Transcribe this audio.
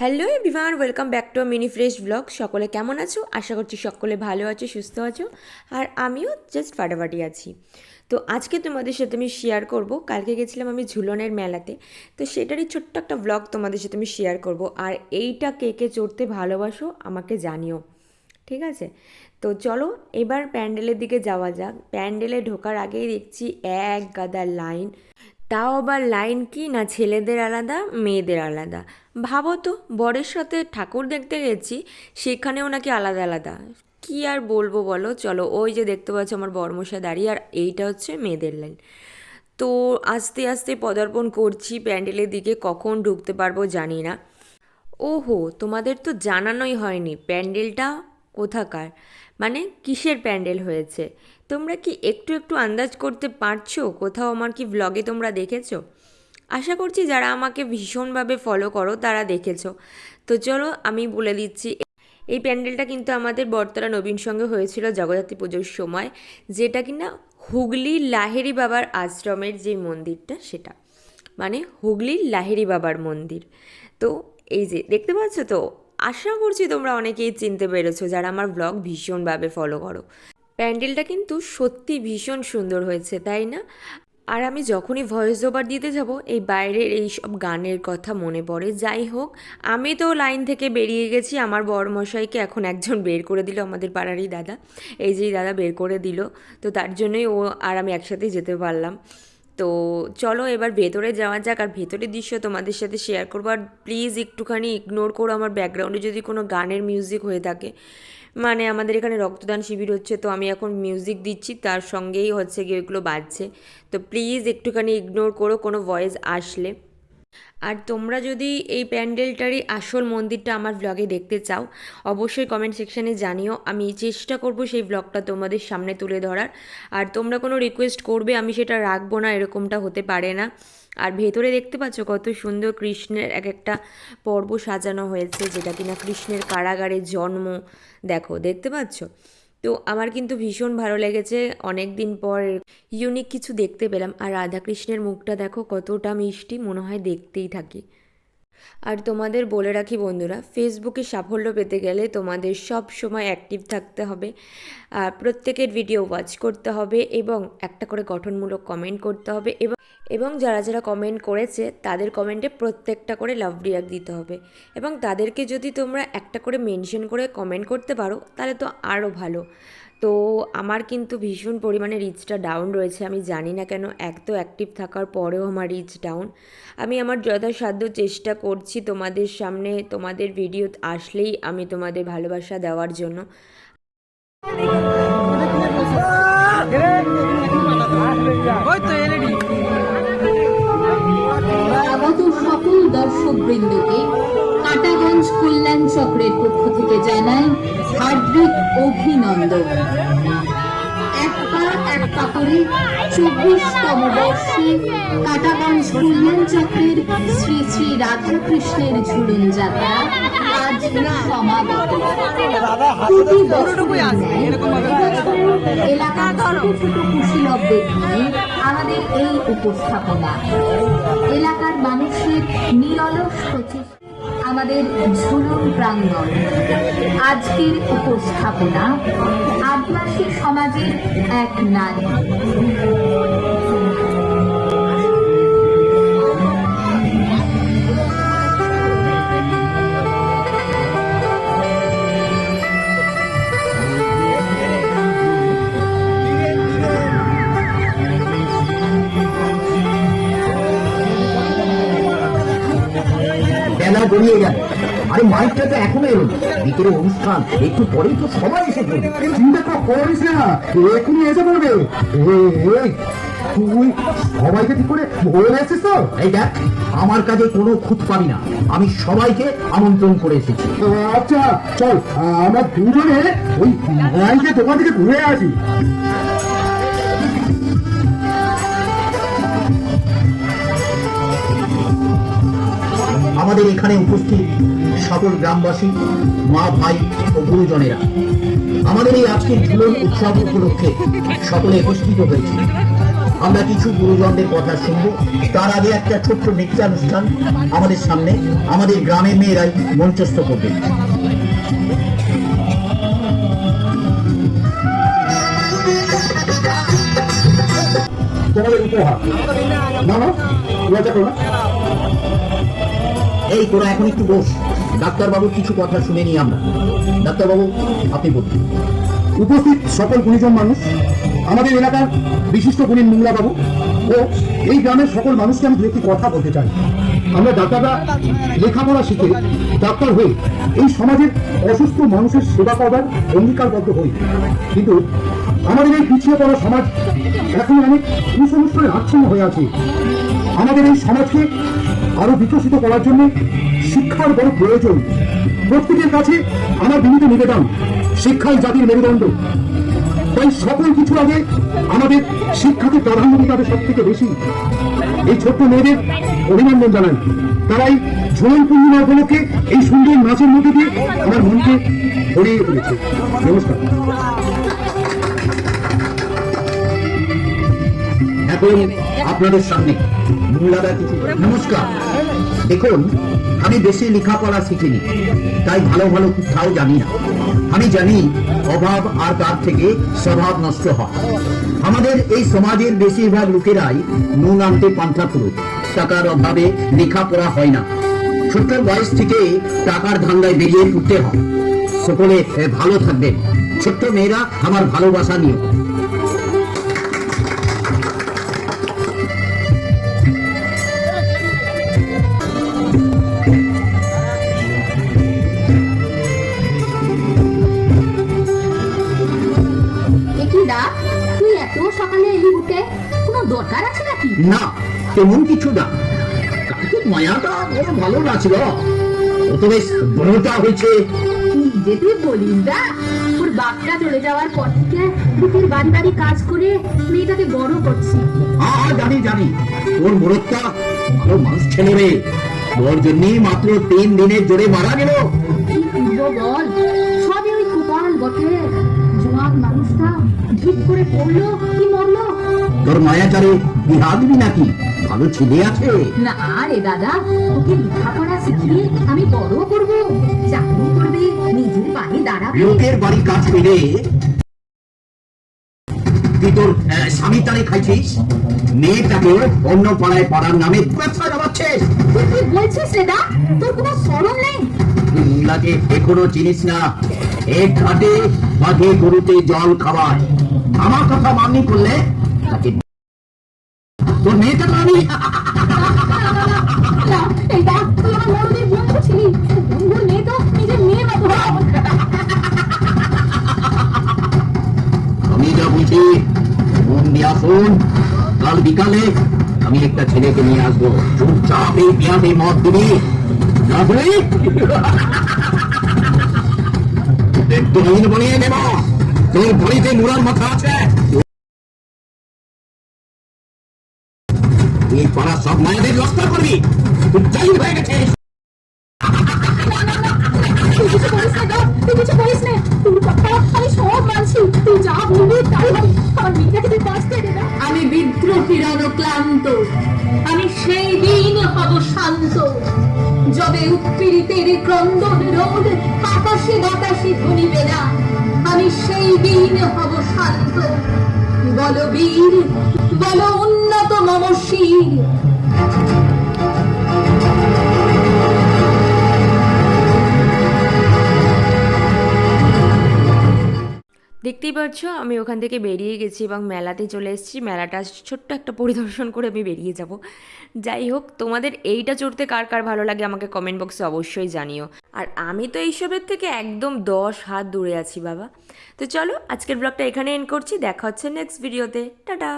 Hello everyone, welcome back to mini fresh blog. সকলে কেমন আছো? আশা করছি সকলে ভালো আছো, সুস্থ আছো। আর আমিও জাস্ট ফাটাফাটি আছি। তো আজকে তোমাদের সাথে আমি শেয়ার করব। কালকে গেছিলাম আমি ঝুলনের মেলাতে। তো সেটারই ছোট্ট একটা ব্লগ তোমাদের সাথে আমি শেয়ার করব। আর এইটা কে কে চড়তে ভালোবাসো আমাকে জানিও। ঠিক আছে? তো চলো এবার প্যান্ডেলের দিকে যাওয়া যাক। প্যান্ডেলে ঢোকার আগেই দেখছি এক গাদা লাইন। তাও আবার লাইন কি? না ছেলেদের আলাদা, মেয়েদের আলাদা? ভাবো তো, বরের সাথে ঠাকুর দেখতে গেছি, সেখানেও নাকি আলাদা আলাদা। কি আর বলব বলো? চলো, ওই যে দেখতে পাচ্ছ আমার বর্মশা দাঁড়িয়ে, আর এইটা হচ্ছে মেয়েদের লাইন। তো আস্তে আস্তে পদার্পণ করছি, প্যান্ডেলের দিকে কখন ঢুকতে পারব জানি না। ওহো, তোমাদের তো জানানোই হয়নি, প্যান্ডেলটা কোথাকার? মানে কিসের প্যান্ডেল হয়েছে? তোমরা কি একটু একটু আন্দাজ করতে পারছ? কোথাও আমার কি ব্লগে তোমরা দেখেছ? আশা করছি যারা আমাকে ভীষণভাবে ফলো করো, তারা দেখেছ। তো চলো আমি বলে দিচ্ছি, এই প্যান্ডেলটা কিন্তু আমাদের বর্তলা নবীন সঙ্গে হয়েছিল জগদ্ধাত্রী পুজোর সময়, যেটা কিনা হুগলি লাহেরি বাবার আশ্রমের যে মন্দিরটা সেটা। মানে হুগলির লাহেরি বাবার মন্দির। তো এই যে, দেখতে পাচ্ছ তো? আশা করছি তোমরা অনেকেই চিনতে পেরেছ, যারা আমার ব্লগ ভীষণভাবে ফলো করো। প্যান্ডেলটা কিন্তু সত্যি ভীষণ সুন্দর হয়েছে, তাই না? আর আমি যখনই ভয়েস ওভার দিতে যাব, এই বাইরের এই সব গানের কথা মনে পড়ে। যাই হোক, আমি তো লাইন থেকে বেরিয়ে গেছি, আমার বড়মশাইকে এখন একজন বের করে দিল, আমাদের পাড়ারই দাদা। এই যেই দাদা বের করে দিল, তো তার জন্যই ও আর আমি একসাথেই যেতে পারলাম। তো চলো এবার ভেতরে যাওয়া যাক, আর ভেতরের দৃশ্য তোমাদের সাথে শেয়ার করব। আর প্লিজ একটুখানি ইগনোর করো, আমার ব্যাকগ্রাউন্ডে যদি কোনো গানের মিউজিক হয়ে থাকে। মানে আমাদের এখানে রক্তদান শিবির হচ্ছে, তো আমি এখন মিউজিক দিচ্ছি, তার সঙ্গেই হচ্ছে গিয়ে ওইগুলো বাজছে। তো প্লিজ একটুখানি ইগনোর করো, কোনো ভয়েস আসলে। আর তোমরা যদি এই প্যান্ডেলটারই আসল মন্দিরটা আমার ব্লগে দেখতে চাও, অবশ্যই কমেন্ট সেকশানে জানিও। আমি চেষ্টা করব সেই ব্লগটা তোমাদের সামনে তুলে ধরার। আর তোমরা কোনো রিকোয়েস্ট করবে, আমি সেটা রাখব না, এরকমটা হতে পারে না। আর ভেতরে দেখতে পাচ্ছ কত সুন্দর কৃষ্ণের এক একটা পর্ব সাজানো হয়েছে, যেটা কিনা কৃষ্ণের কারাগারে জন্ম। দেখো, দেখতে পাচ্ছ? তো আমার কিন্তু ভীষণ ভালো লেগেছে। অনেক দিন পর ইউনিক কিছু দেখতে পেলাম। আর রাধাকৃষ্ণের মুখটা দেখো কতটা মিষ্টি, মনে হয় দেখতেই থাকি। আর তোমাদের বলে রাখি বন্ধুরা ফেসবুকে সাফল্য পেতে গেলে তোমাদের সব সময় অ্যাক্টিভ থাকতে হবে। আর প্রত্যেকের ভিডিও ওয়াচ করতে হবে এবং একটা করে গঠনমূলক কমেন্ট করতে হবে এবং এবং যারা যারা কমেন্ট করেছে, তাদের কমেন্টে প্রত্যেকটা করে লাভ রিয়াক্ট দিতে হবে। এবং তাদেরকে যদি তোমরা একটা করে মেনশন করে কমেন্ট করতে পারো, তাহলে তো আরও ভালো। তো আমার কিন্তু ভীষণ পরিমাণে রিচটা ডাউন রয়েছে, আমি জানি না কেন, এক তো অ্যাক্টিভ থাকার পরেও আমার রিচ ডাউন আমি আমার যথাসাধ্য চেষ্টা করছি তোমাদের সামনে, তোমাদের ভিডিও আসলেই আমি তোমাদের ভালোবাসা দেওয়ার জন্য। ওই তো বৃন্দকে কাটাগঞ্জ কল্যাণ চক্রের পক্ষ থেকে জানাই হার্দিক অভিনন্দন। এক পা এক পা করে চব্বিশতম বর্ষে কাটাগঞ্জ কল্যাণ চক্রের শ্রী শ্রী রাধাকৃষ্ণের ঝুলন যাত্রা আজ সমাগত। প্রতি এবছরও এলাকার ছোট ছোট কুশীলবদের নিয়ে আমাদের এই উপস্থাপনা। এলাকার মানুষের নিরলস প্রচেষ্টা আমাদের ঝুলন প্রাঙ্গণ। আজকের উপস্থাপনা আদিবাসী সমাজের এক নারী। বেলা গড়িয়ে গেল। আরে মাইকটা তো এখনও এলো ভিতরে অনুষ্ঠান, একটু পরেই তো সবাই এসে পড়বে। চিন্তা করিস না এখনই এসে পড়বে? তুই সবাইকে ঠিক করে বলে এসেছিস তো? এই দেখ, আমার কাজে কোনো খুঁত পাবি না। আমি সবাইকে আমন্ত্রণ করে এসেছি। আচ্ছা চল আমরা দুজনে ওই মাইকের দোকান থেকে ঘুরে আসি। আমাদের এখানে উপস্থিত সকল গ্রামবাসী, মা, ভাই ও গুরুজনেরা। আমাদের এই আজকের ঝুলন উৎসব উপলক্ষে সকলে একত্রিত হয়েছে। আমরা কিছু গুরুজনদের কথা শুনব। তার আগে একটা ছোট্ট নৃত্যানুষ্ঠান আমাদের সামনে, আমাদের গ্রামের মেয়েরাই মঞ্চস্থ করবে। তোমাদের উপহার। না না না। এই, তোরা এখন একটু বস। ডাক্তারবাবুর কিছু কথা শুনে নি আমরা। ডাক্তারবাবু, আপনি বলুন। উপস্থিত সকল গুণীজন মানুষ, আমাদের এলাকার বিশিষ্ট মোংলা বাবু ও এই গ্রামের সকল মানুষকে আমি দু একটি কথা বলতে চাই। আমরা ডাক্তাররা লেখাপড়া শিখে ডাক্তার হয়ে এই সমাজের অসুস্থ মানুষের সেবা করবার অঙ্গীকারবদ্ধ হই। কিন্তু আমাদের এই পিছিয়ে পড়া সমাজ এখন অনেক কুসংস্কারে আচ্ছন্ন হয়ে আছে। আমাদের এই সমাজকে আরও বিকশিত করার জন্য শিক্ষার বড় প্রয়োজন। প্রত্যেকের কাছে আমার বিনীত নিবেদন, শিক্ষাই জাতির মেরুদণ্ড। তাই সকল কিছু আগে আমাদের শিক্ষাকে প্রাধান্য দিতে হবে সব থেকে বেশি। এই ছোট্ট মেয়েদের অভিনন্দন জানাই। তারাই ঝোলন পূর্ণিমা উপলক্ষে এই সুন্দর নাচের মধ্যে দিয়ে আমার মনকে ভরিয়ে তুলেছে। নমস্কার। এখন আপনাদের সামনে নমস্কার। দেখুন, আমি বেশি লেখাপড়া শিখিনি, তাই ভালো ভালো কোথাও জানি না। আমি জানি অভাব আর তার থেকে স্বভাব নষ্ট হয়। আমাদের এই সমাজের বেশিরভাগ লোকেরাই নুন আনতে পান্থা পুরো টাকার অভাবে লেখাপড়া হয় না। ছোট্ট বয়স থেকে টাকার ধান্দায় বেরিয়ে উঠতে হয়। সকলে ভালো থাকবেন। ছোট্ট মেয়েরা আমার ভালোবাসা নিয়ে না তেমন কিছু না। কালকে মায়াটা বড় ভালো লাগছিল ও তো বেশ বড়টা হয়েছে। কি যে তুই বলিস দা ওর বাপটা চলে যাওয়ার পর থেকে বাড়ি বাড়ি কাজ করে মেয়েটাকে বড় করছি। জানি জানি ওর ভালো মানুষ ছেলে রে ওর জন্যই মাত্র তিন দিনের জোরে মারা গেল। কি করব বল সবই ওই কপাল বটে। জোয়ান মানুষটা ঠিক করে পড়ল কি মরলো? তোর মায়াচারে বিহা দিবি নাকি? ভালো ছেলে আছে। না রে দাদা ওকে লেখাপড়া শিখিয়ে আমি বড় করব। চাকরি করবে নিজের পায়ে দাঁড়াবে। লোকের বাড়ি কাজ পেলে তুই তোর স্বামী তারে খাইছিস? মেয়েটাকে অন্য পাড়ায় পাড়ার নামে ব্যবসা জমাচ্ছিস তুই কি বলছিস রে দা? তোর কোনো শরম নেই? লাগে এখনও চিনিস না। এক ঘাটে বাঘে গরুতে জল খাওয়ায়। আমার কথা মানি করলে তোর মেয়েটা তো আমি। আমি যা বুঝি মন দিয়া শোন। কাল বিকালে আমি একটা ছেলেকে নিয়ে আসব। চুপচাপ এই বিয়াতে মত দিবি। একটু ঋণ বানিয়ে নেব। তোর বড়িতে মুরার মাথা আছে। হবে আমার মেয়েটাকে তুই বাঁচতে দে না আমি বিদ্রোহীর ক্লান্ত। আমি সেই দিন হব শান্ত। যবে উৎপীড়িতের ক্রন্দন রোদ আকাশে বাতাসে ধনিবে না, আমি সেই দিন হব শান্ত। বল বীর, বল উন্নত মম দেখতেই পাচ্ছ আমি ওখান থেকে বেরিয়ে গেছি এবং মেলাতে চলে এসেছি। মেলাটা ছোট্ট একটা পরিদর্শন করে আমি বেরিয়ে যাব। যাই হোক, তোমাদের এইটা চড়তে কার কার ভালো লাগে আমাকে কমেন্ট বক্সে অবশ্যই জানিও। আর আমি তো এইসবের থেকে একদম দশ হাত দূরে আছি, বাবা। তো চলো, আজকের ব্লগটা এখানে এন্ড করছি। দেখা হচ্ছে নেক্সট ভিডিওতে টাটা!